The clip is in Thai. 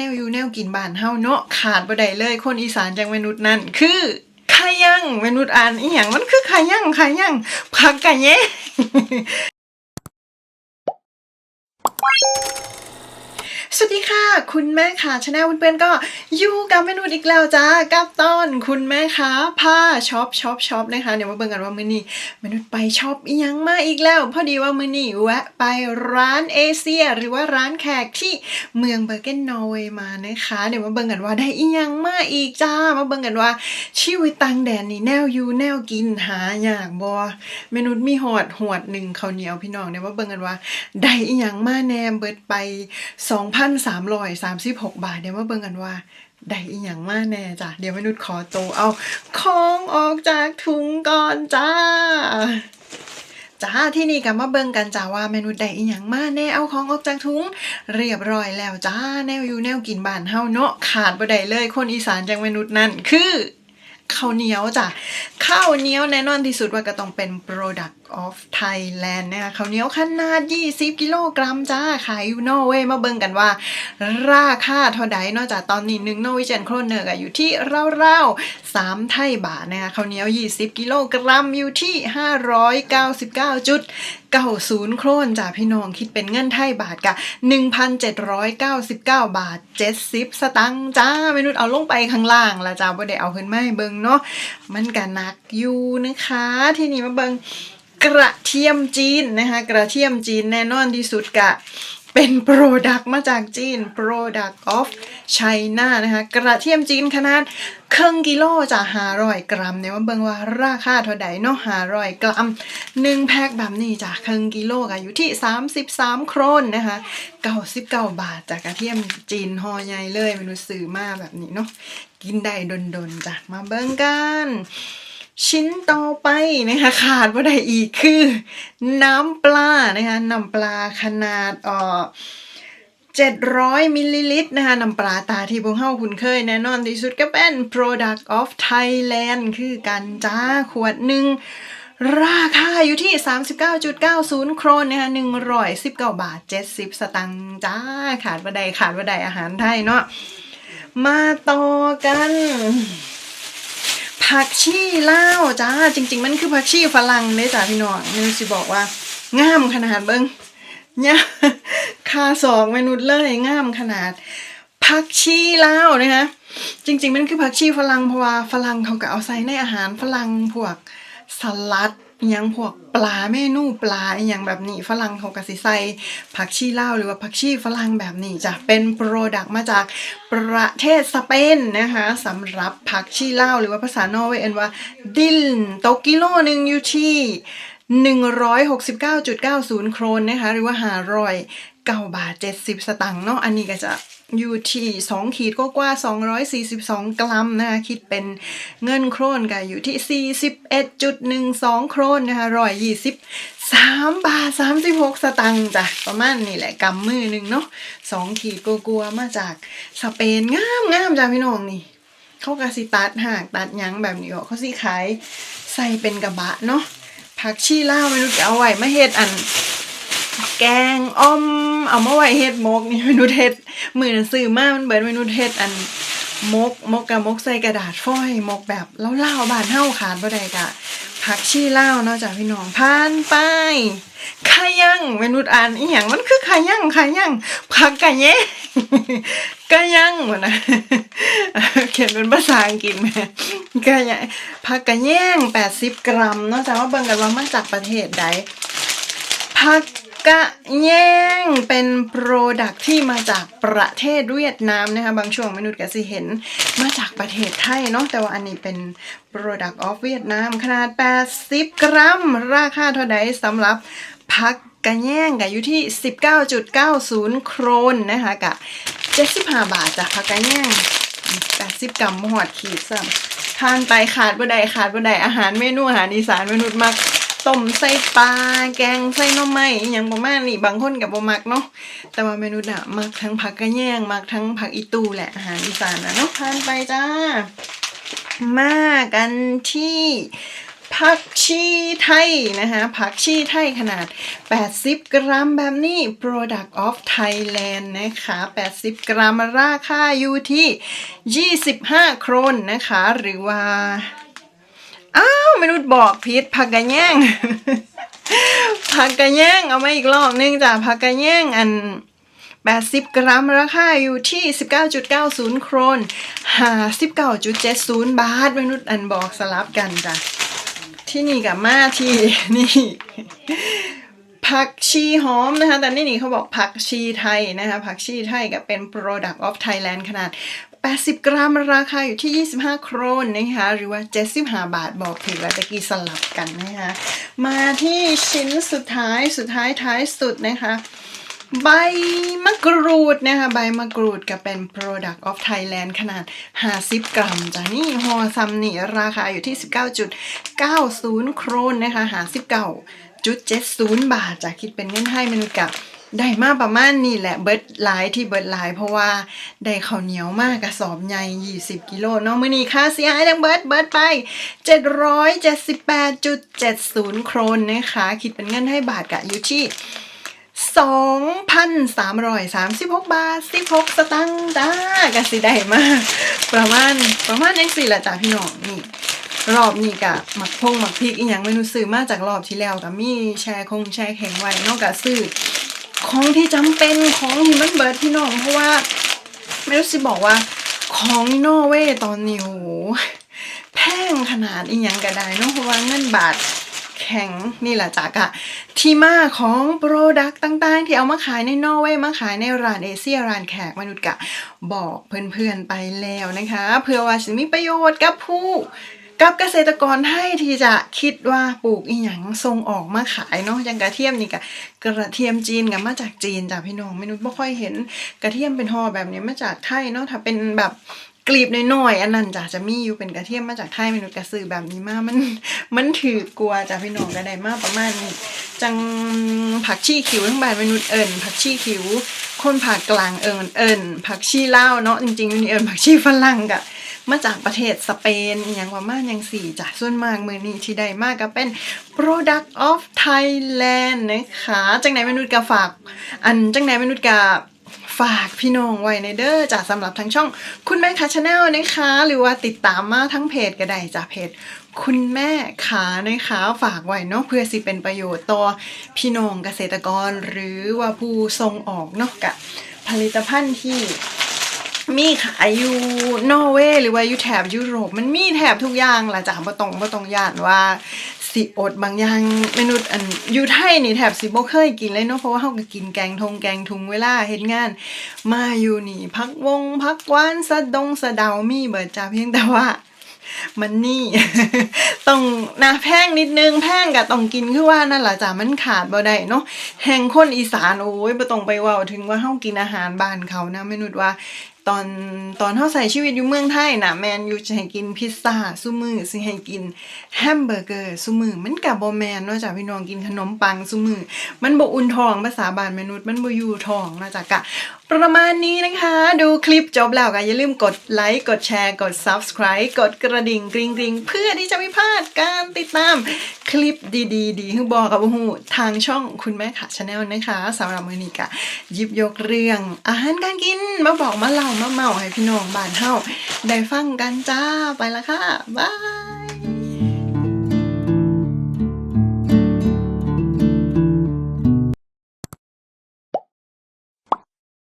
แนวอยู่แนวกินบ้านเฮาเนาะขาดบ่ได้เลย คนอีสานจังมนุษย์นั่นคือขย่งมนุษย์อ่านอีหยังมันคือขย่งขย่งพักกันเยะ สวัสดีค่ะ คุณแม่ค่ะชาแนลเพื่อนๆก็อยู่กับเมนูอีกแล้วจ้ากับตอนคุณแม่ค่ะผ้าช็อปช็อปช็อปนะคะเดี๋ยวมาเบิ่งกันว่ามื้อนี้เมนูไปช็อปอีหยังมาอีกแล้ว พอดีว่ามื้อนี้แวะไปร้านเอเชีย หรือว่าร้านแขกที่เมืองเบอร์เกนนอร์เวย์มานะคะ เดี๋ยวมาเบิ่งกันว่าได้อีหยังมาอีกจ้ามาเบิ่งกันว่าชีวิตต่างแดนนี่แนวอยู่แนวกินหาอยากบ่เมนูมีหอดหวดหนึ่งข้าวเหนียวพี่น้องเดี๋ยวมาเบิ่งกันว่าได้อีหยังมาแนมเบิดไปสอง2,336บหกบาท เดี๋ยวมาเบิ่งกันว่าได้อีหยังมาแน่จ้ะ เดี๋ยวมนุษย์ขอโตเอาของออกจากถุงก่อนจ้าจ้าที่นี่ก็มาเบิ่งกันจ้าว่าเมนูได้อีหยังมาแน่เอาของออกจากถุงเรียบร้อยแล้วจ้าแนวอยู่แนวกินบ้านเฮาเนาะขาดบ่ได้เลย คนอีสานจังมนุษย์นั่นคือ ข้าวเหนียวจ้ะข้าวเหนียวแน่นอนที่สุดว่าก็ต้องเป็น product of Thailand นะคะข้าวเหนียวขนาด 20 กิโลกรัมจ้า ขายอยู่นอร์เวย์มาเบิ่งกันว่า ราคาเท่าใดนอกจากตอนนี้หนึ่งนอร์เวเจนโครนเนอร์ก็อยู่ที่ราวๆ3ไทยบาทนะคะข้าวเหนียว 20 กิโลกรัมอยู่ที่ 599.90 โครนจ้าพี่น้องคิดเป็นเงินไทยบาทกะ1,799 บาท 70 สตังค์จ้าเมนุษย์เอาลงไปข้างล่างละจ้าบ่ได้เอาขึ้นมาให้เบิ่งเนาะมันก็หนักอยู่นะคะ ที่นี่มาเบิงกระเทียมจีนนะคะ กระเทียมจีนแน่นอนที่สุดกะ เป็นโปรดักต์มาจากจีน Product of China นะคะกระเทียมจีนขนาดครึ่งกิโลจากหาร้อยกรัมเนี่ยมาเบิ่งว่าราคาเท่าใดเนาะหาร้อยกรัมหนึ่งแพ็คแบบนี้จากครึ่งกิโลก็อยู่ที่ 33 โครนนะคะ99 บาทจากกระเทียมจีนห่อใหญ่เลยเมนูซื้อมาแบบนี้เนาะกินได้ดนๆจ้ะมาเบิ่งกัน ชิ้นต่อไปนะคะขาดว่าได้อีกคือ น้ำปลานะคะน้ำปลาขนาดเอ่อ700มิลลิลิตรนะคะน้ำปลาตาที่พวกเฮาคุ้นเคยแน่นอนที่สุดก็เป็น product of Thailand คือกันจ้าขวดหนึ่งราคาอยู่ที่ 39.90 โครนนะคะ119 บาท 70 สตังค์จ้า ขาดว่าใดขาดว่าใดอาหารไทยเนาะมาต่อกัน ผักชีเลาจ้าจริง ๆ มันคือผักชีฝรั่งเด้จ้าพี่น้องนี่สิบอกว่างามขนาดเบิ้งเนี่ยคาสองเมนูเลยงามขนาดผักชีเลานะคะจริง ๆ มันคือผักชีฝรั่งเพราะว่าฝรั่งเขาก็เอาใส่ในอาหารฝรั่งพวกสลัด ยังพวกปลาเมนูปลาอย่างแบบนี้ฝรั่งเขากะสิใส่ผักชีลาวหรือว่าผักชีฝรั่งแบบนี้จ้ะเป็นโปรดักต์มาจากประเทศสเปนนะคะสำหรับผักชีลาวหรือว่าภาษานอร์เวย์เอนว่าดิลตกกิโลหนึ่งอยู่ที่169.90 โครนนะคะหรือว่าหารอย 9บาท70สตังค์เนาะอันนี้ก็จะอยู่ที่2ขีดก็กว่า242กรัมนะคะคิดเป็นเงินโครนก็อยู่ที่41.12โครนนะคะ123บาท36สตังค์จ้ะประมาณนี้แหละกำมือหนึ่งเนาะ2ขีดกลัวๆมาจากสเปนงามงามจ้ะพี่น้องนี่เขาก็สิตัดหากตัดยั้งแบบนี้เขาสิขายใส่เป็นกระบะเนาะผักชีลาไม่รู้จะเอาไว้มาเฮ็ดอัน แกงอ้อม เอามาไว้เฮ็ดมกนี่เมนูเฮ็ดมือนังสือมามันเบิดเมนูเฮ็ดอันมกมกกับมกใส่กระดาษฟอยมกแบบเล่าๆบ้านเฮาขาดบ่ได้กะผักชีเลาเนาะจ้ะพี่น้องผ่านไปข่ย่างเมนูอ่านอีหยังมันคือข่ย่างข่ย่างผักกะแยะกะย่างหมดนะเขียนเป็นภาษาอังกฤษแม่กะย่างผักกะแยง80กรัมเนาะจ้ะว่าเบิ่งกันว่ามาจากประเทศใดผัก กะแยงเป็นโปรดักที่มาจากประเทศเวียดนามนะคะบางช่วงมนุษย์ก็สิเห็นมาจากประเทศไทยเนาะแต่ว่าอันนี้เป็น Product of เวียดนามขนาด 80 กรัม ราคาเท่าใดสำหรับผักกะแยงกะอยู่ที่ 19.90 โครนนะคะกะ 75 บาทจากผักกะแยง80 กรัมหอดขีดซ้ำทานไปขาดบ่ได้ขาดบ่ได้อาหารเมนูอาหารอีสานมนุษย์มัก ต้มใส่ปลาแกงใส่หน่อไม้อย่างประมาณนี้บางคนกับบ่มักเนาะแต่ว่าเมนูน่ะมักทั้งผักกระแยงมักทั้งผักอีตูแหละอาหารอีสานนะเนาะทานไปจ้า มากันที่ผักชีไทยนะคะผักชีไทยขนาด 80 กรัมแบบนี้ Product of Thailand นะคะ 80 กรัมราคาอยู่ที่ 25 โครนนะคะ หรือว่า อ้าวมนุษย์บอกผิดผักกระแยงผักกระแยงเอามาอีกรอบนึงจ้ะผักกระแยงอัน 80 กรัมราคาอยู่ที่ 19.90 โครน59.70 บาทมนุษย์อันบอกสลับกันจ้ะที่นี่กับมาที่นี่ผักชีหอมนะคะ แต่นี่นี่เขาบอกผักชีไทยนะคะ ผักชีไทยก็เป็น product of Thailand ขนาด 80 กรัมราคาอยู่ที่ 25 โครนนะคะ หรือว่า 75 บาทบอกผิดแล้วตะกี้สลับกันนะคะ มาที่ชิ้นสุดท้ายสุดท้ายท้ายสุดนะคะ ใบมะกรูดนะคะ ใบมะกรูดก็เป็น product of Thailand ขนาด 50 กรัมจ้ะนี่ฮอซัมนี่ราคาอยู่ที่ 19.90 โครนนะคะ 59.70 บาทจะคิดเป็นเงินให้มนุษย์กับ ได้มาประมาณนี้แหละเบิร์ดหลายที่เบิร์ดหลาย เพราะว่าได้ข้าวเหนียวมากกระสอบใหญ่20 กิโลเนาะมื้อนี้ค่าเสียหายทั้งเบิร์ดเบิร์ดไป 778.70 โครนนะคะ คิดเป็นเงินให้บาทกะอยู่ที่2,336 บาท 16 สตังค์จ้ากะสิได้มาก ประมาณประมาณยังสี่ละจ้าพี่น้องนี่รอบนี้กะหมักพงหมักพริกอีหยังไม่รู้ซื้อมาจากรอบที่แล้วกับมีแชร์คงแชร์แข็งไว้นอกจากซื้อ ของที่จำเป็นของที่มันเบิดพี่น้อง เพราะว่าไม่รู้สิบอกว่า ของนอร์เวย์ตอนนี้โหแพงขนาดอีหยังก็ได้เนาะเพราะว่าเงินบาทแข็งนี่แหละจากอะที่มาของโปรดักต์ต่าง ๆ ที่เอามาขายในนอร์เวย์มาขายในร้านเอเชียร้านแขกมนุษย์กะ บอกเพื่อนๆไปแล้วนะคะ เพื่อว่าจะมีประโยชน์กับผู้ กับเกษตรกรไทยที่จะคิดว่าปลูกอีหยังส่งออกมาขายเนาะอย่างกระเทียมนี่กะกระเทียมจีนกับมาจากจีนจ้ะพี่น้องไม่นุษย์ไม่ค่อยเห็นกระเทียมเป็นห่อแบบนี้มาจากไทยเนาะถ้าเป็นแบบกลีบน้อยๆอันนั้นจ้ะจะมีอยู่เป็นกระเทียมมาจากไทยเมนุษย์กระสือแบบนี้มากมันมันถือกลัวจ้ะพี่น้องก็ไดมากประมาณนี้จังผักชีขิวทั้งบานเมนุษย์เอิญผักชีขิวคนภาคกลางเอิญเอิญผักชีเลาเนาะจริงๆอยู่นี่เอิญผักชีฝรั่งกะ มาจากประเทศสเปนอย่างว่ามาอย่างสี่จ้ะส่วนมากมือนี้ที่ได้มากก็เป็น product of Thailand นะคะจังไหนมนุษย์ก็ฝาก อันจังไหนมนุษย์ก็ฝากพี่น้องไว้ในเด้อจ้ะสำหรับทั้งช่อง คุณแม่คาชาแนลนะคะ หรือว่าติดตามมาทั้งเพจก็ได้จ้ะเพจคุณแม่ขานะคะฝากไว้เนาะเพื่อสิเป็นประโยชน์ต่อพี่น้องเกษตรกรหรือว่าผู้ส่งออกเนาะกับผลิตภัณฑ์ที่ มีขายอยู่นอร์เวย์หรือว่าอยู่แถบยุโรปมันมีแถบทุกอย่างละจ้ะบ่ต้องบ่ต้องย่านว่าสิอดบางอย่างเมนูอันอยู่ไทยนี่แถบสิบ่เคยกินเลยเนาะเพราะว่าเฮาก็กินแกงทงแกงทุงเวลาเฮ็ดงาน มาอยู่นี่พักวงพักหวานสะดงสะเดามีเบิดจ้าเพียงแต่ว่ามันนี่ต้องนะแพงนิดนึงแพงกับต้องกินคือว่านั่นแหละจ้ะมันขาดบ่ได้เนาะแห่งคนอีสานโอ้ยบ่ต้องไปเว้าถึงว่าเฮากินอาหารบ้านเขานะมนุษย์ว่า ตอนตอนเฮาใส่ชีวิตอยู่เมืองไทยนะแมนอยู่จะให้กินพิซซ่าซุมือสิให้กินแฮมเบอร์เกอร์ซุมือมันก็บ่แมนนาะจ้ะพี่น้องกินขนมปังซุมือมันบ่อุ่นท้องภาษาบานมนุษย์มันบ่อยู่ท้องนะจ๊ะกะ ประมาณนี้นะคะ ดูคลิปจบแล้วก็อย่าลืมกดไลค์กดแชร์กด subscribe กดกระดิ่งกริ๊งกริงเพื่อที่จะไม่พลาดการติดตามคลิปดีๆดีที่บอกกับหูทางช่องคุณแม่ค่ะชาแนลนะคะสำหรับมือนี้กะยิบยกเรื่องอาหารการกินมาบอกมาเล่ามาเมาให้พี่น้องบ้านเฮาได้ฟังกันจ้าไปละค่ะ บ๊าย